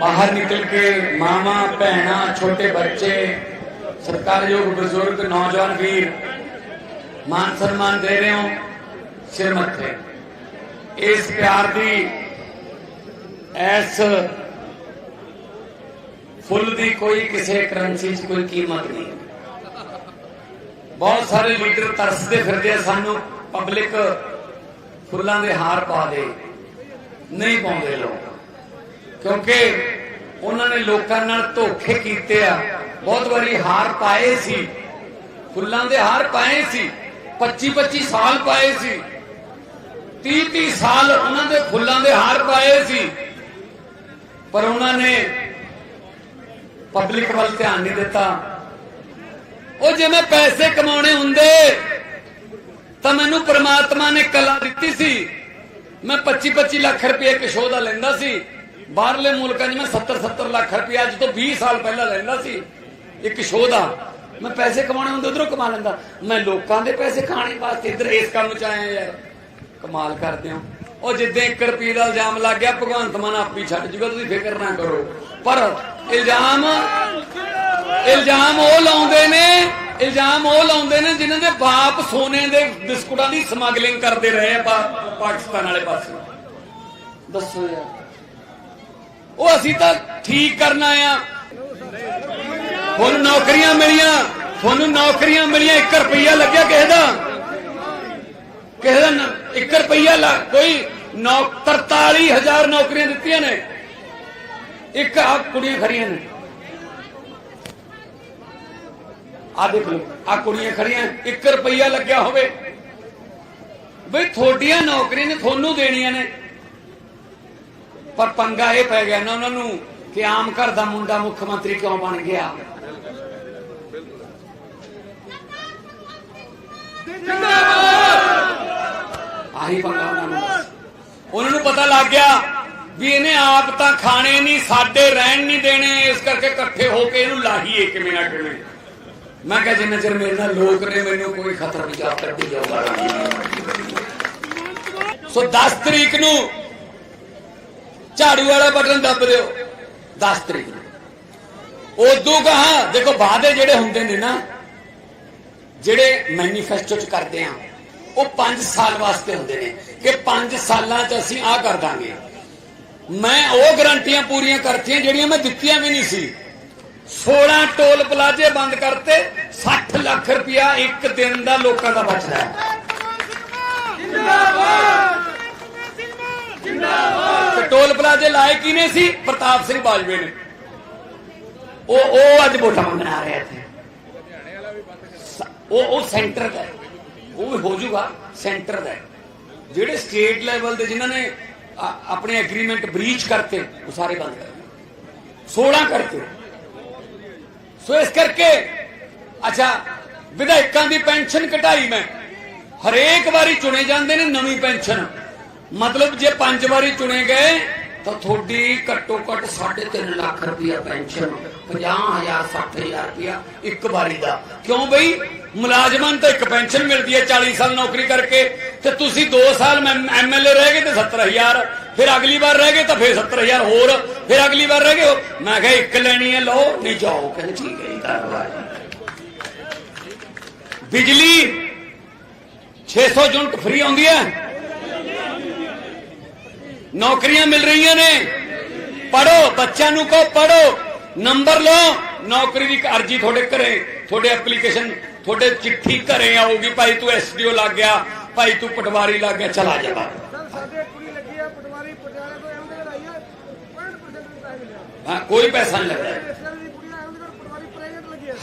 ਬਾਹਰ ਨਿਕਲ ਕੇ ਮਾਮਾ ਭੈਣਾ, ਛੋਟੇ ਬੱਚੇ ਸਤਿਕਾਰਯੋਗ ਬਜ਼ੁਰਗ, ਨੌਜਵਾਨ ਵੀਰ, ਮਾਨ ਸਨਮਾਨ ਦੇ ਰਹੇ ਹੋ, ਸਿਰ ਮੱਥੇ। ਇਸ ਪਿਆਰ ਦੀ ਐਸ ਫੁੱਲ ਦੀ ਕੋਈ ਕਿਸੇ ਕਰੰਸੀ 'ਚ ਕੋਈ ਕੀਮਤ ਨਹੀਂ। ਬਹੁਤ ਸਾਰੇ ਲੀਡਰ ਤਰਸਦੇ ਫਿਰਦੇ ਆ ਸਾਨੂੰ, ਪਬਲਿਕ ਫੁੱਲਾਂ ਦੇ ਹਾਰ ਪਾ ਦੇ, ਨਹੀਂ ਪਾਉਂਦੇ ਲੋਕ। ਕਿਉਂਕਿ ਉਹਨਾਂ ਨੇ ਲੋਕਾਂ ਨਾਲ ਧੋਖੇ ਕੀਤੇ ਆ। ਬਹੁਤ ਵਾਰੀ ਹਾਰ ਪਾਏ ਸੀ। ਫੁੱਲਾਂ ਦੇ ਹਾਰ ਪਾਏ ਸੀ। 25 25 ਸਾਲ ਪਾਏ ਸੀ। 30 30 ਸਾਲ ਉਹਨਾਂ ਦੇ ਫੁੱਲਾਂ ਦੇ ਹਾਰ ਪਾਏ ਸੀ। ਪਰ ਉਹਨਾਂ ਨੇ ਪਬਲਿਕ ਵੱਲ ਧਿਆਨ ਨਹੀਂ ਦਿੱਤਾ। ਉਹ ਜਿਵੇਂ ਪੈਸੇ ਕਮਾਉਣੇ ਹੁੰਦੇ, ਤਾਂ ਮੈਨੂੰ ਪ੍ਰਮਾਤਮਾ ਨੇ ਕਲਾ ਦਿੱਤੀ ਸੀ। ਮੈਂ 25 25 ਲੱਖ ਰੁਪਏ ਇੱਕ ਸ਼ੋਅ ਦਾ ਲੈਂਦਾ ਸੀ। ਬਾਹਰਲੇ ਮੁਲਕਾਂ 'ਚ ਮੈਂ 70 70 ਲੱਖ ਰੁਪਏ ਅੱਜ ਤੋਂ 20 ਸਾਲ ਪਹਿਲਾਂ ਲੈਂਦਾ ਸੀ। ਇੱਕ ਸ਼ੋਅ ਦਾ। ਮੈਂ ਪੈਸੇ ਕਮਾਉਣੇ ਹੁੰਦੇ, ਉਧਰੋਂ ਕਮਾ ਲੈਂਦਾ। ਮੈਂ ਲੋਕਾਂ ਦੇ ਪੈਸੇ ਖਾਣੇ ਵਾਸਤੇ ਇੱਧਰ ਇਸ ਕੰਮ 'ਚ ਆਇਆ ਯਾਰ। ਕਮਾਲ ਕਰਦੇ ਹੋ। ਉਹ ਜਿੱਦਾਂ 1 ਰੁਪਏ ਦਾ ਇਲਜ਼ਾਮ ਲੱਗ ਗਿਆ, ਭਗਵੰਤ ਮਾਨ ਆਪੀ ਛੱਡ ਜੂਗਾ, ਤੁਸੀਂ ਫਿਕਰ ਨਾ ਕਰੋ। ਪਰ ਇਲਜ਼ਾਮ ਇਲਜ਼ਾਮ ਉਹ ਲਾਉਂਦੇ ਨੇ, ਇਲਜ਼ਾਮ ਉਹ ਲਾਉਂਦੇ ਨੇ ਜਿਨ੍ਹਾਂ ਦੇ ਬਾਪ ਸੋਨੇ ਦੇ ਬਿਸਕੁਟਾਂ ਦੀ ਸਮਗਲਿੰਗ ਕਰਦੇ ਰਹੇ ਆ ਪਾਕਿਸਤਾਨ ਵਾਲੇ ਪਾਸੇ। ਦੱਸੋ ਯਾਰ। ਉਹ ਅਸੀਂ ਤਾਂ ਠੀਕ ਕਰਨਾ ਆ। ਤੁਹਾਨੂੰ ਨੌਕਰੀਆਂ ਮਿਲੀਆਂ, ਤੁਹਾਨੂੰ ਨੌਕਰੀਆਂ ਮਿਲੀਆਂ 1 ਰੁਪਈਆ ਲੱਗਿਆ ਕਿਸੇ ਦਾ? ਕਿਸੇ ਦਾ 1 ਰੁਪਈਆ ਲਾ, ਕੋਈ 43000 ਨੌਕਰੀਆਂ ਦਿੱਤੀਆਂ ਨੇ। ਇੱਕ ਆ ਕੁੜੀਆਂ ਖੜੀਆਂ ਨੇ। ਆ ਦੇਖ ਲਓ ਆ ਕੁੜੀਆਂ ਖੜੀਆਂ 1 ਰੁਪਈਆ ਲੱਗਿਆ ਹੋਵੇ। ਬਈ ਤੁਹਾਡੀਆਂ ਨੌਕਰੀਆਂ ਨੇ, ਤੁਹਾਨੂੰ ਦੇਣੀਆਂ ਨੇ। ਪਰ ਪੰਗਾ ਇਹ ਪੈ ਗਿਆ ਨਾ ਉਹਨਾਂ ਨੂੰ ਕਿ ਆਮ ਘਰ ਦਾ ਮੁੰਡਾ ਮੁੱਖ ਮੰਤਰੀ ਕਿਉਂ ਬਣ ਗਿਆ। ਆਹੀ ਪੰਗਾ ਉਹਨਾਂ ਨੂੰ। ਉਹਨਾਂ ਨੂੰ ਪਤਾ ਲੱਗ ਗਿਆ ਵੀ ਇਹਨੇ ਆਪ ਤਾਂ ਖਾਣੇ ਨਹੀਂ ਸਾਡੇ ਰਹਿਣ ਨਹੀਂ ਦੇਣੇ ਇਸ ਕਰਕੇ ਇਕੱਠੇ ਹੋ ਕੇ ਇਹਨੂੰ ਲਾਹੀਏ ਕਿਵੇਂ ਨਾ ਕਿਵੇਂ। ਮੈਂ ਕਿਹਾ ਜਿੰਨਾ ਚਿਰ ਮੇਰੇ ਨਾਲ ਲੋਕ ਨੇ ਮੈਨੂੰ ਕੋਈ ਖਤਰਾ ਨਹੀਂ ਜਾ ਕੱਢੀ ਜਾਊਗਾ ਸੋ 10 ਤਰੀਕ ਨੂੰ ਝਾੜੂ ਵਾਲਾ ਬਟਨ ਦੱਬ ਦਿਓ। 10 ਤਰੀਕ ਨੂੰ। ਉਦੋਂ ਕਹਾ ਦੇਖੋ, ਵਾਅਦੇ ਜਿਹੜੇ ਹੁੰਦੇ ਨੇ ਨਾ, ਜਿਹੜੇ ਮੈਨੀਫੈਸਟੋ ਚ ਕਰਦੇ ਆ ਉਹ 5 ਸਾਲ ਵਾਸਤੇ ਹੁੰਦੇ ਨੇ ਕਿ 5 ਸਾਲਾਂ ਚ ਅਸੀਂ ਆਹ ਕਰ ਦਾਂਗੇ। ਮੈਂ ਉਹ ਗਰੰਟੀਆਂ ਪੂਰੀਆਂ ਕਰਤੀਆਂ ਜਿਹੜੀਆਂ ਮੈਂ ਦਿੱਤੀਆਂ ਵੀ ਨਹੀਂ ਸੀ। 16 ਟੋਲ ਪਲਾਜ਼ੇ ਬੰਦ ਕਰਤੇ 60 ਲੱਖ ਰੁਪਇਆ ਇੱਕ ਦਿਨ ਦਾ ਲੋਕਾਂ ਦਾ ਬਚਦਾ ਹੈ। ਤੇ ਟੋਲ ਪਲਾਜ਼ੇ ਲਾਏ ਕਿਨੇ ਸੀ? ਪ੍ਰਤਾਪ ਸਿੰਘ ਬਾਜਵੇ ਨੇ। ਉਹ ਉਹ ਅੱਜ ਵੋਟਾਂ ਮੰਗਣ ਆ ਰਿਹਾ ਇੱਥੇ। ਉਹ ਉਹ ਸੈਂਟਰ ਦਾ ਉਹ ਵੀ ਹੋ ਜਾਊਗਾ। ਸੈਂਟਰ ਦਾ ਜਿਹੜੇ ਸਟੇਟ ਲੈਵਲ ਦੇ ਜਿਨ੍ਹਾਂ ਨੇ ਆਪਣੇ ਐਗਰੀਮੈਂਟ ਬ੍ਰੀਚ ਕਰਤੇ, ਉਹ ਸਾਰੇ ਬੰਦ ਕਰ 16 ਕਰਤੇ। ਸੋ ਇਸ ਕਰਕੇ, ਅੱਛਾ, ਵਿਧਾਇਕਾਂ ਦੀ ਪੈਨਸ਼ਨ ਘਟਾਈ ਮੈਂ। ਹਰੇਕ ਵਾਰੀ ਚੁਣੇ ਜਾਂਦੇ ਨੇ ਨਵੀਂ ਪੈਨਸ਼ਨ। ਮਤਲਬ ਜੇ ਪੰਜ ਵਾਰੀ ਚੁਣੇ ਗਏ, ਤਾਂ ਤੁਹਾਡੀ ਘੱਟੋ ਘੱਟ 3.5 ਲੱਖ ਰੁਪਇਆ ਪੈਨਸ਼ਨ 50000 60000 ਰੁਪਇਆ ਇੱਕ ਵਾਰੀ ਦਾ। ਕਿਉਂ ਬਈ? ਮੁਲਾਜ਼ਮਾਂ ਨੂੰ ਤਾਂ ਇੱਕ ਪੈਨਸ਼ਨ ਮਿਲਦੀ ਹੈ 40 ਸਾਲ ਨੌਕਰੀ ਕਰਕੇ, ਤੇ ਤੁਸੀਂ 2 ਸਾਲ ਐਮਐਲਏ ਰਹਿ ਗਏ ਤੇ 70000 ਫਿਰ ਅਗਲੀ ਵਾਰ ਰਹਿ ਗਏ ਤਾਂ ਫਿਰ 70000 ਹੋਰ, ਫਿਰ ਅਗਲੀ ਵਾਰ ਰਹਿ ਗਏ ਮੈਂ ਕਿਹਾ ਇੱਕ ਲੈਣੀ ਹੈ, ਲਓ, ਨਹੀਂ ਜਾਓ, ਕਹਿੰਦੇ ਠੀਕ ਹੈ ਜੀ ਧੰਨਵਾਦ ਬਿਜਲੀ 600 ਯੂਨਿਟ ਫ੍ਰੀ ਆਉਂਦੀ ਹੈ। ਨੌਕਰੀਆਂ ਮਿਲ ਰਹੀਆਂ ਨੇ। ਪੜੋ ਬੱਚਿਆਂ ਨੂੰ ਕਹੋ ਪੜੋ ਨੰਬਰ ਲਓ ਨੌਕਰੀ ਦੀ ਅਰਜੀ ਤੁਹਾਡੇ ਘਰੇ ਤੁਹਾਡੇ ਐਪਲੀਕੇਸ਼ਨ ਤੁਹਾਡੇ ਚਿੱਠੀ ਘਰੇ ਆਊਗੀ। ਭਾਈ ਤੂੰ ਐਸਡੀਓ ਲੱਗ ਗਿਆ ਭਾਈ ਤੂੰ ਪਟਵਾਰੀ ਲੱਗ ਗਿਆ ਚਲਾ ਜਾ ਹੈ 65% ਪੈਸੇ ਮਿਲਿਆ ਹਾਂ ਕੋਈ ਪੈਸਾ ਨਹੀਂ ਲੱਗਦਾ।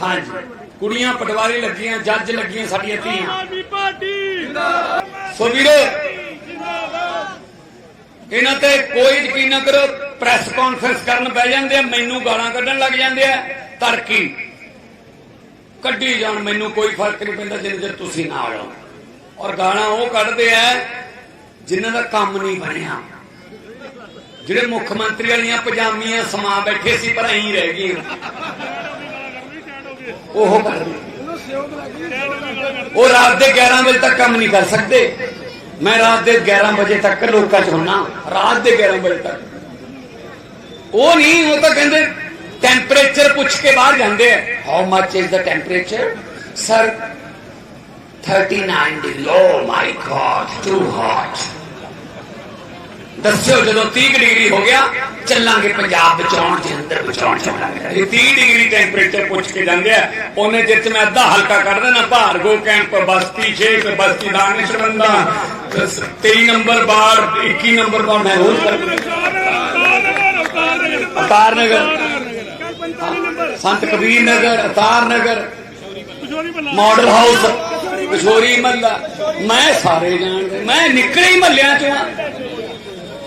ਹਾਂਜੀ ਕੁੜੀਆਂ ਪਟਵਾਰੀ ਲੱਗੀਆਂ ਜੱਜ ਲੱਗੀਆਂ ਸਾਡੀਆਂ ਧੀਆਂ। ਸੋ ਵੀਰੋ ਇਹਨਾਂ ਤੇ ਕੋਈ ਯਕੀਨ ਨਾ ਕਰੋ ਪ੍ਰੈਸ ਕਾਨਫਰੰਸ ਕਰਨ ਬਹਿ ਜਾਂਦੇ ਆ, ਮੈਨੂੰ ਗਾਲਾਂ ਕੱਢਣ ਲੱਗ ਜਾਂਦੇ ਆ, ਤਰਕੀ। ਕੱਢੀ ਜਾਣ, ਮੈਨੂੰ ਕੋਈ ਫ਼ਰਕ ਨਹੀਂ ਪੈਂਦਾ ਜਿੰਨੇ ਚਿਰ ਤੁਸੀਂ ਨਾ ਆਓ ਔਰ ਗਾਲਾਂ ਉਹ ਕੱਢਦੇ ਆ ਜਿਨ੍ਹਾਂ ਦਾ ਕੰਮ ਨਹੀਂ ਬਣਿਆ। ਜਿਹੜੇ ਮੁੱਖ ਮੰਤਰੀ ਵਾਲੀਆਂ ਪਜਾਮੀਆਂ ਸਮਾ ਬੈਠੇ ਸੀ, ਪਰ ਐਂ ਰਹਿ ਗਈਆਂ। ਉਹ ਕਰਦੇ ਉਹ ਰਾਤ ਦੇ 11 ਵਜੇ ਤੱਕ ਕੰਮ ਨਹੀਂ ਕਰ ਸਕਦੇ। ਮੈਂ ਰਾਤ ਦੇ 11 ਵਜੇ ਤੱਕ ਲੋਕਾਂ 'ਚ ਹੁੰਨਾ। ਰਾਤ ਦੇ 11 ਵਜੇ ਤੱਕ। ਉਹ ਨਹੀਂ, ਉਹ ਤਾਂ ਕਹਿੰਦੇ ਟੈਂਪਰੇਚਰ ਪੁੱਛ ਕੇ ਬਾਹਰ ਜਾਂਦੇ ਆ। How much is the temperature sir 39 degree oh my god too hot ਦੱਸਿਓ ਜਦੋਂ 30 ਡਿਗਰੀ ਹੋ ਗਿਆ, ਚੱਲਾਂਗੇ ਪੰਜਾਬ ਬਚਾਉਣ ਦੇ ਅੰਦਰ, ਬਚਾਉਣ ਚੱਲਾਂਗੇ ਇਹ 30 ਡਿਗਰੀ ਟੈਂਪਰੇਚਰ ਪੁੱਛ ਕੇ ਜਾਂਦੇ ਆ, ਉਹਨੇ ਜਿੱਤ ਮੈਂ ਅੱਧਾ ਹਲਕਾ ਕੱਢ ਦੇਣਾ ਭਾਰਗੋ ਕੈਂਪ ਬਸਤੀ ਸ਼ੇਖ ਬਸਤੀ ਦਾਨਿਸ਼ 23 ਨੰਬਰ ਬਾੜ 21 ਨੰਬਰ ਬਾੜ, ਮੈਂ ਰੋਜ਼ ਕਰ ਅਤਾਰ ਨਗਰ। ਸੰਤ ਕਬੀਰ ਨਗਰ, ਅਤਾਰ ਨਗਰ। Model house Kishori Malla. ਮੈਂ ਸਾਰੇ ਜਾਣਦੇ, ਮੈਂ ਨਿਕਲੇ ਹੀ ਮੱਲਿਆਂ ਚੋਂ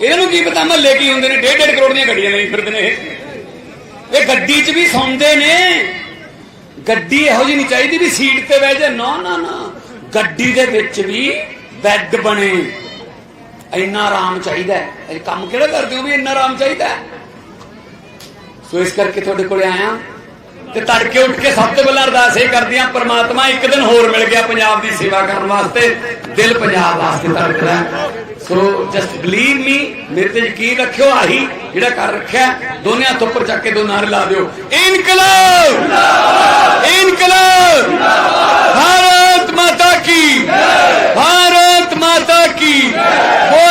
ਇਹਨੂੰ ਕੀ ਪਤਾ ਮਹੱਲੇ ਕੀ ਹੁੰਦੇ ਨੇ ਡੇਢ ਡੇਢ ਕਰੋੜ ਦੀਆਂ ਗੱਡੀਆਂ ਲਈ ਫਿਰਦੇ ਨੇ ਇਹ। ਗੱਡੀ 'ਚ ਵੀ ਸੌਂਦੇ ਨੇ। ਗੱਡੀ ਇਹੋ ਜਿਹੀ ਨਹੀਂ ਚਾਹੀਦੀ ਵੀ ਸੀਟ ਤੇ ਬਹਿ ਜਾ ਨਾ ਨਾ ਨਾ। ਗੱਡੀ ਦੇ ਵਿੱਚ ਵੀ ਬੈੱਡ ਬਣੇ। ਇੰਨਾ ਆਰਾਮ ਚਾਹੀਦਾ ਇਹ ਕੰਮ ਕਿਹੜਾ ਕਰਦੇ ਹੋ ਵੀ ਇੰਨਾ ਆਰਾਮ ਚਾਹੀਦਾ ਸੋ ਇਸ ਕਰਕੇ ਤੁਹਾਡੇ ਕੋਲ ਆਇਆ। ਤੇ ਤੜਕੇ ਉੱਠ ਕੇ ਸਭ ਤੋਂ ਪਹਿਲਾਂ ਅਰਦਾਸ ਇਹ ਕਰਦੀ ਆ ਪਰਮਾਤਮਾ ਇੱਕ ਦਿਨ ਹੋਰ ਮਿਲ ਗਿਆ ਪੰਜਾਬ ਦੀ ਸੇਵਾ ਕਰਨ ਵਾਸਤੇ। ਦਿਲ ਪੰਜਾਬ ਵਾਸਤੇ ਧੜਕਦਾ ਸੋ ਜਸਟ ਬਲੀਵ ਮੀ ਮੇਰੇ ਤੇ ਯਕੀਨ ਰੱਖਿਓ, ਆਹੀ ਜਿਹੜਾ ਕਰ ਰੱਖਿਆ, ਦੋਨਿਆਂ ਹੱਥ ਉੱਪਰ ਚੱਕ ਕੇ ਦੋ ਨਾਰੇ ਲਾ ਦਿਓ। ਇਨਕਲਾਬ! ਇਨਕਲਾਬ! ਭਾਰਤ ਮਾਤਾ ਕੀ! ਜੈ ਭਾਰਤ ਮਾਤਾ ਕੀ! ਜੈ